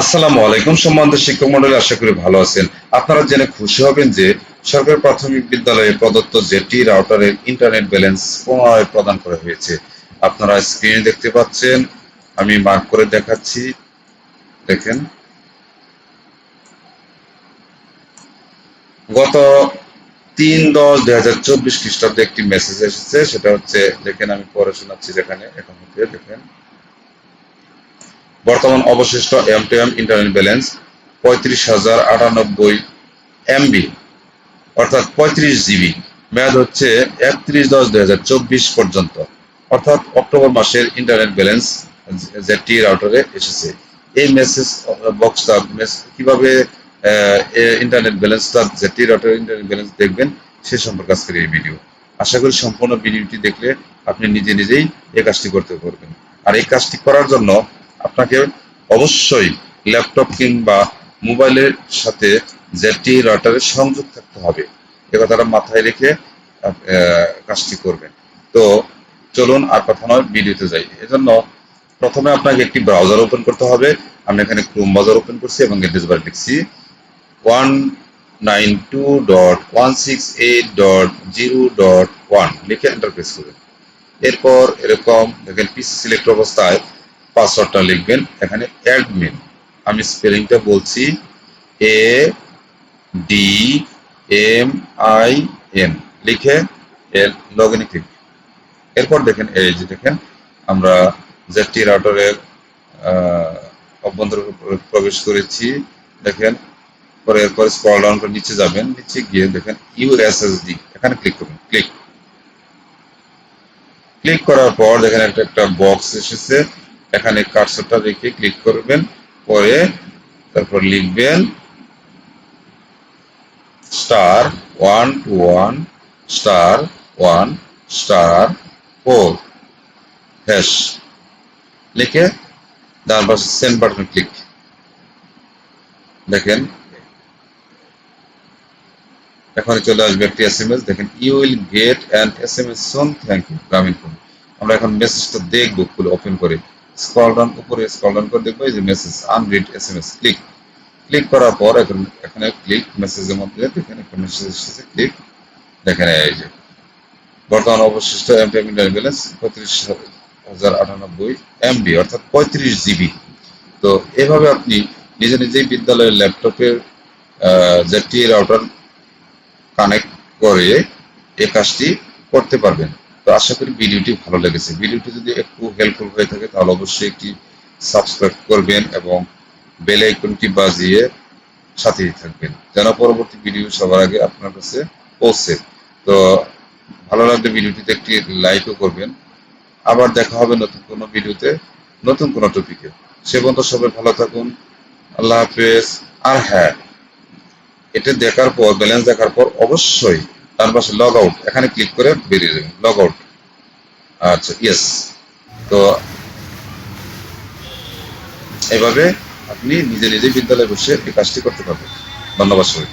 আসসালামু আলাইকুম সম্মানিত শিক্ষক মন্ডলী, আশা করি ভালো আছেন। আপনারা জেনে খুশি হবেন যে সরকারি প্রাথমিক বিদ্যালয়ে প্রদত্ত জেটি রাউটারের ইন্টারনেট ব্যালেন্স পুনরায় প্রদান করা হয়েছে। আপনারা স্ক্রিনে দেখতে পাচ্ছেন, আমি মার্ক করে দেখাচ্ছি। দেখেন। গত তিন দশ দুই হাজার চব্বিশ খ্রিস্টাব্দে একটি মেসেজ এসেছে, সেটা হচ্ছে, দেখেন আমি পড়ে শোনাচ্ছি যেখানে, এখন দেখেন। বর্তমান অবশিষ্ট M two M internet balance পঁয়ত্রিশ হাজার আটানব্বই এমবি অর্থাৎ পঁয়ত্রিশ জিবি। মেয়াদ হচ্ছে একত্রিশ দশ দুই হাজার চব্বিশ পর্যন্ত। অর্থাৎ অক্টোবর মাসের ইন্টারনেট ব্যালেন্স জেটি রাউটারে এসেছে। এই মেসেজ বক্সটা কীভাবে ইন্টারনেট ব্যালেন্সটা জেটি রাউটার ইন্টারনেট ব্যালেন্স দেখবেন, সে সম্পর্কে আজকের এই ভিডিও আশা করি সম্পূর্ণ ভিডিওটি দেখলে আপনি নিজে নিজেই এই কাজটি করতে পারবেন। আর এই কাজটি করার জন্য আপনাকে অবশ্যই ল্যাপটপ কিংবা মোবাইলের সাথে জেটি রাউটারের সংযোগ থাকতে হবে। এ কথাটা মাথায় রেখে কাজটি করবেন। তো চলুন আর কথা নয়, ভিডিওতে যাই। এজন্য প্রথমে আপনাকে একটি ব্রাউজার ওপেন করতে হবে। আমি এখানে ক্রোম ব্রাউজার ওপেন করছি এবং অ্যাড্রেস বার লিখছি। One nine two dot one six eight dot zero dot one লিখে এন্টার প্রেস করবেন। এরপর এরকম দেখেন পিসি সিলেক্ট অবস্থায় পাসওয়ার্ডটা লিখবেন, এখানে অ্যাডমিন আমি স্পেলিংটা বলছি A D M I N লিখে এর লগ ইনে ক্লিক এরপর দেখেন, এই যে দেখেন, আমরা জেটি রাউটারের অভ্যন্তরে প্রবেশ করেছি, দেখেন, পরে এরপর স্ক্রল ডাউন করে নিচে যাবেন, নিচে গিয়ে দেখেন ইউএসএসডি এখানে ক্লিক করবেন ক্লিক ক্লিক করার পর দেখেন, একটা একটা বক্স এসেছে এখানে কার্সরটা রেখে ক্লিক করবেন, পরে তারপর লিখবেন star one two one star one star four hash লিখে ডান পাশে সেন্ড বাটন ক্লিক দেখেন। এখন চলে আসবে একটি এস এম এস দেখেন you will get an SMS soon thank you Grameenphone আমরা এখন মেসেজটা দেখব খুলে ওপেন করে। স্ক্রল ডাউন উপরে স্ক্রল ডাউন করে দেখব, এই যে message unread SMS click click করার পর এখন, এখানে ক্লিক মেসেজের মধ্যে দেখেন একটা মেসেজ এসেছে ক্লিক দেখেন এই যে। বর্তমান অবশিষ্ট এমপি ইন্টারনেট ব্যালেন্স পঁয়ত্রিশ হাজার আটানব্বই এমবি অর্থাৎ পঁয়ত্রিশ জিবি তো এভাবে আপনি নিজে নিজেই বিদ্যালয়ের ল্যাপটপের জেটি রাউটার কানেক্ট করে এই কাজটি করতে পারবেন। তো আশা করি ভিডিওটি ভালো লেগেছে। ভিডিওটি যদি একটু হেল্পফুল হয়ে থাকে, তাহলে অবশ্যই একটি সাবস্ক্রাইব করবেন এবং বেল আইকনটি বাজিয়ে সাথেই থাকবেন, যেন পরবর্তী ভিডিও সবার আগে আপনার কাছে পৌঁছে। তো ভালো লাগলে ভিডিওটিতে একটি লাইকও করবেন। আবার দেখা হবে নতুন কোনো ভিডিওতে নতুন কোনো টপিকে সে পর্যন্ত সবাই ভালো থাকুন। আল্লাহ হাফেজ। আর হ্যাঁ এটা দেখার পর ব্যালেন্স দেখার পর অবশ্যই তার পাশে লগ আউট এখানে ক্লিক করে বেরিয়ে যাবেন। লগ আউট আচ্ছা ইয়েস তো এভাবে আপনি নিজে নিজে বিদ্যালয়ে বসে এই কাজটি করতে পারবেন। ধন্যবাদ সবাই